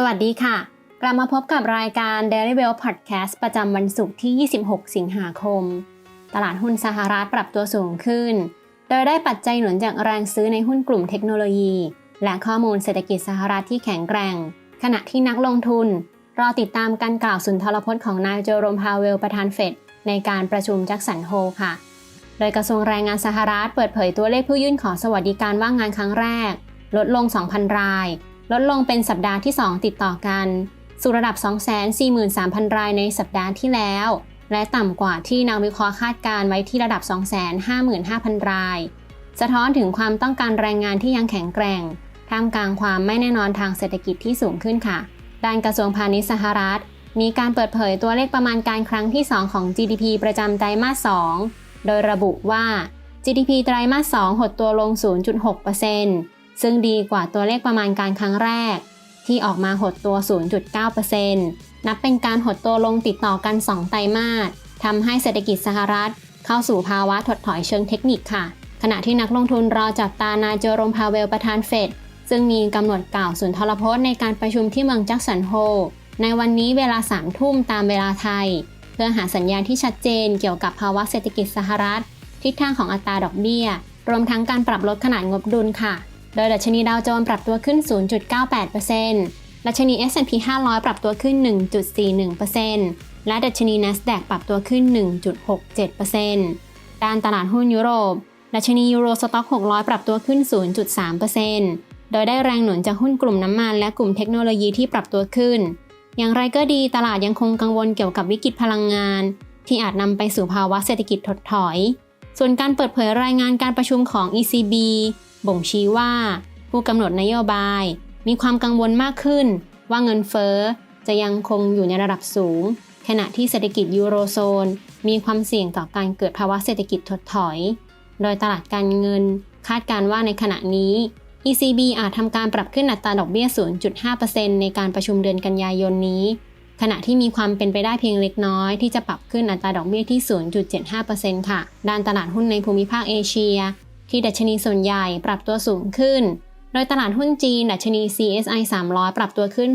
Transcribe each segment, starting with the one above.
สวัสดีค่ะ กลับมาพบกับรายการ Daily Well Podcast ประจำวันศุกร์ที่ 26 สิงหาคม ตลาดหุ้นสหรัฐปรับตัวสูงขึ้น โดยได้ปัจจัยหนุนจากแรงซื้อในหุ้นกลุ่มเทคโนโลยี และข้อมูลเศรษฐกิจสหรัฐที่แข็งแกร่ง ขณะที่นักลงทุน รอติดตามการกล่าวสุนทรพจน์ของนายโจโรมพาเวลประธานเฟดในการประชุมแจ็คสันโฮค่ะ โดยกระทรวงแรงงานสหรัฐเปิดเผยตัวเลขผู้ยื่นขอสวัสดิการว่างงานครั้งแรก ลดลง 2,000 ราย ลดลงเป็นสัปดาห์ที่ 2 ติดต่อกัน สู่ระดับ 243,000 รายในสัปดาห์ที่แล้ว และต่ำกว่าที่นักวิเคราะห์คาดการไว้ที่ระดับ 255,000 ราย สะท้อนถึงความต้องการแรงงานที่ยังแข็งแกร่ง ท่ามกลางความไม่แน่นอนทางเศรษฐกิจที่สูงขึ้นค่ะ ด้านกระทรวงพาณิชย์สหรัฐ มีการเปิดเผยตัวเลขประมาณการครั้งที่ 2 ของ GDP ประจำไตรมาส 2 โดยระบุว่า GDP ไตรมาส 2 หดตัวลง 0.6% ซึ่งดีกว่าตัวเลขประมาณการครั้งแรก ที่ออกมาหดตัว 0.9%นับเป็นการหดตัวลงติดต่อกัน 2 ไตรมาสทำให้เศรษฐกิจสหรัฐ เข้าสู่ภาวะถดถอยเชิงเทคนิคค่ะ ขณะที่นักลงทุนรอจับตานายโจโรมพาเวลประธานเฟดซึ่งมีกำหนดกล่าวสุนทรพจน์ในการประชุมที่เมืองแจ็คสันโฮในวันนี้เวลา 3 ทุ่มตามเวลาไทย เพื่อหาสัญญาณที่ชัดเจนเกี่ยวกับภาวะเศรษฐกิจสหรัฐ ทิศทางของอัตราดอกเบี้ย รวมทั้งการปรับลดขนาดงบดุลค่ะ โดยดัชนีดาวโจนส์ปรับตัวขึ้น 0.98%ดัชนี S&P 500 ปรับตัวขึ้น 1.41%และดัชนี NASDAQ ปรับตัวขึ้น 1.67%ด้านตลาดหุ้นยุโรป ดัชนียูโรสต็อก 600 ปรับตัวขึ้น 0.3%โดยได้แรงหนุนจากหุ้นกลุ่มน้ำมันและกลุ่มเทคโนโลยีที่ปรับตัวขึ้น อย่างไรก็ดีตลาดยังคงกังวลเกี่ยวกับวิกฤตพลังงาน ที่อาจนำไปสู่ภาวะเศรษฐกิจถดถอย ส่วนการเปิดเผยรายงานการประชุมของ ECB บ่งชี้ว่า ผู้กำหนดนโยบาย มีความกังวลมากขึ้น ว่าเงินเฟ้อจะยังคงอยู่ในระดับสูง ขณะที่เศรษฐกิจยูโรโซน มีความเสี่ยงต่อการเกิดภาวะเศรษฐกิจถดถอย โดยตลาดการเงิน คาดการว่าในขณะนี้ ECB อาจทำการปรับขึ้นอัตราดอกเบี้ย 0.5%ในการประชุมเดือนกันยายนนี้ ขณะที่มีความเป็นไปได้เพียงเล็กน้อย ที่จะปรับขึ้นอัตราดอกเบี้ยที่ 0.75%ค่ะ ด้านตลาดหุ้นในภูมิภาคเอเชีย ที่ดัชนีส่วนใหญ่ปรับตัวสูงขึ้น โดยตลาดหุ้นจีน ดัชนี CSI 300 ปรับตัวขึ้น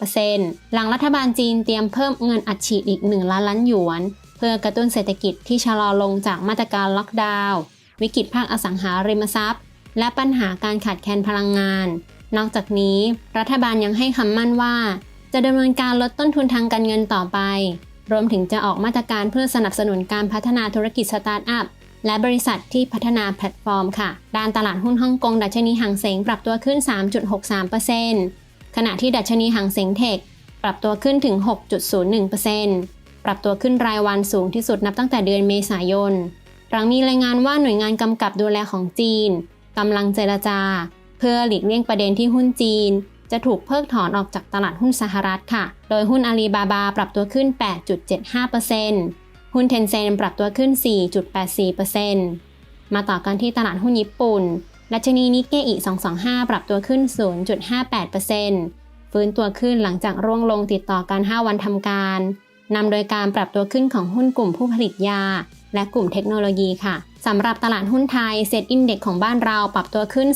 0.83%หลังรัฐบาลจีนเตรียมเพิ่มเงินอัดฉีดอีก 1 ล้านล้านหยวน เพื่อกระตุ้นเศรษฐกิจที่ชะลอลงจากมาตรการล็อกดาวน์วิกฤตภาคอสังหาริมทรัพย์ และปัญหาการขาดแคลนพลังงาน นอกจากนี้ รัฐบาลยังให้คำมั่นว่า จะดำเนินการลดต้นทุนทางการเงินต่อไป รวมถึงจะออกมาตรการเพื่อสนับสนุนการพัฒนาธุรกิจสตาร์ทอัพ และบริษัทที่พัฒนาแพลตฟอร์มค่ะ ด้านตลาดหุ้นฮ่องกง ดัชนีหังเสงปรับตัวขึ้น 3.63%ขณะที่ดัชนีหังเสงเทคปรับตัวขึ้นถึง 6.01%ปรับตัวขึ้นรายวันสูงที่สุดนับตั้งแต่เดือนเมษายน หลังมีรายงานว่าหน่วยงานกำกับดูแลของจีนกำลังเจรจา เพื่อหลีกเลี่ยงประเด็นที่หุ้นจีน จะถูกเพิกถอนออกจากตลาดหุ้นสหรัฐค่ะ โดยหุ้นอาลีบาบาปรับตัวขึ้น 8.75% หุ้นเทนเซนปรับตัวขึ้น 4.84%มาต่อกันที่ตลาดหุ้นญี่ปุ่น ดัชนีนิกเกอิ 225 ปรับตัวขึ้น 0.58%ฟื้นตัวขึ้นหลังจากร่วงลงติดต่อกัน 5 วันทำการ นำโดยการปรับตัวขึ้นของหุ้นกลุ่มผู้ผลิตยา และกลุ่มเทคโนโลยีค่ะ สำหรับตลาดหุ้นไทยเซ็ตอินเด็กของบ้านเราปรับตัวขึ้น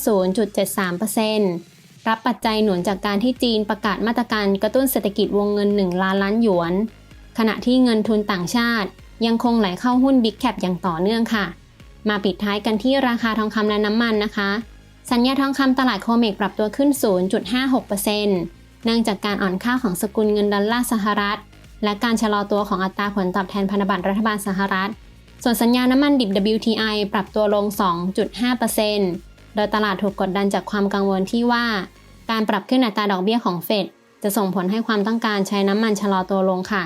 0.73%รับปัจจัยหนุนจากการที่จีนประกาศมาตรการกระตุ้นเศรษฐกิจวงเงิน 1 ล้านล้านหยวน ขณะที่เงินทุนต่างชาติ ยังคงไหลเข้าหุ้นบิ๊กแคปอย่างต่อเนื่องค่ะ มาปิดท้ายกันที่ราคาทองคำและน้ำมันนะคะ สัญญาทองคำตลาดโคเมกปรับตัวขึ้น 0.56%เนื่องจากการอ่อนค่าของสกุลเงินดอลลาร์สหรัฐ และการชะลอตัวของอัตราผลตอบแทนพันธบัตรรัฐบาลสหรัฐ ส่วนสัญญาน้ำมันดิบ WTI ปรับตัวลง 2.5%โดยตลาดถูกกดดันจากความกังวลที่ว่า การปรับขึ้นอัตราดอกเบี้ยของเฟดจะส่งผลให้ความต้องการใช้น้ำมันชะลอตัวลงค่ะ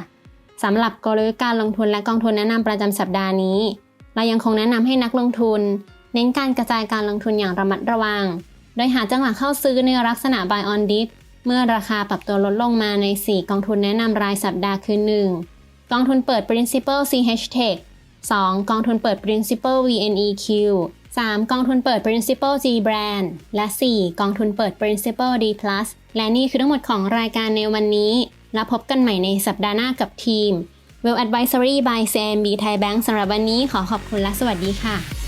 สำหรับกลยุทธ์การลงทุนและกองทุนแนะนำประจำสัปดาห์นี้ เรายังคงแนะนำให้นักลงทุน เน้นการกระจายการลงทุนอย่างระมัดระวัง โดยหาจังหวะเข้าซื้อในลักษณะ buy on dip เมื่อราคาปรับตัวลดลงมาใน 4 กองทุนแนะนำรายสัปดาห์คือ 1. กองทุนเปิด principal CH Tech 2. กองทุนเปิด principal VNEQ 3. กองทุนเปิด principal G Brand และ 4. กองทุนเปิด principal D Plus และนี่คือทั้งหมดของรายการในวันนี้ แล้วพบกันใหม่ในสัปดาห์หน้ากับทีม Well Advisory by CMB Thai Bank สำหรับวันนี้ขอขอบคุณและสวัสดีค่ะ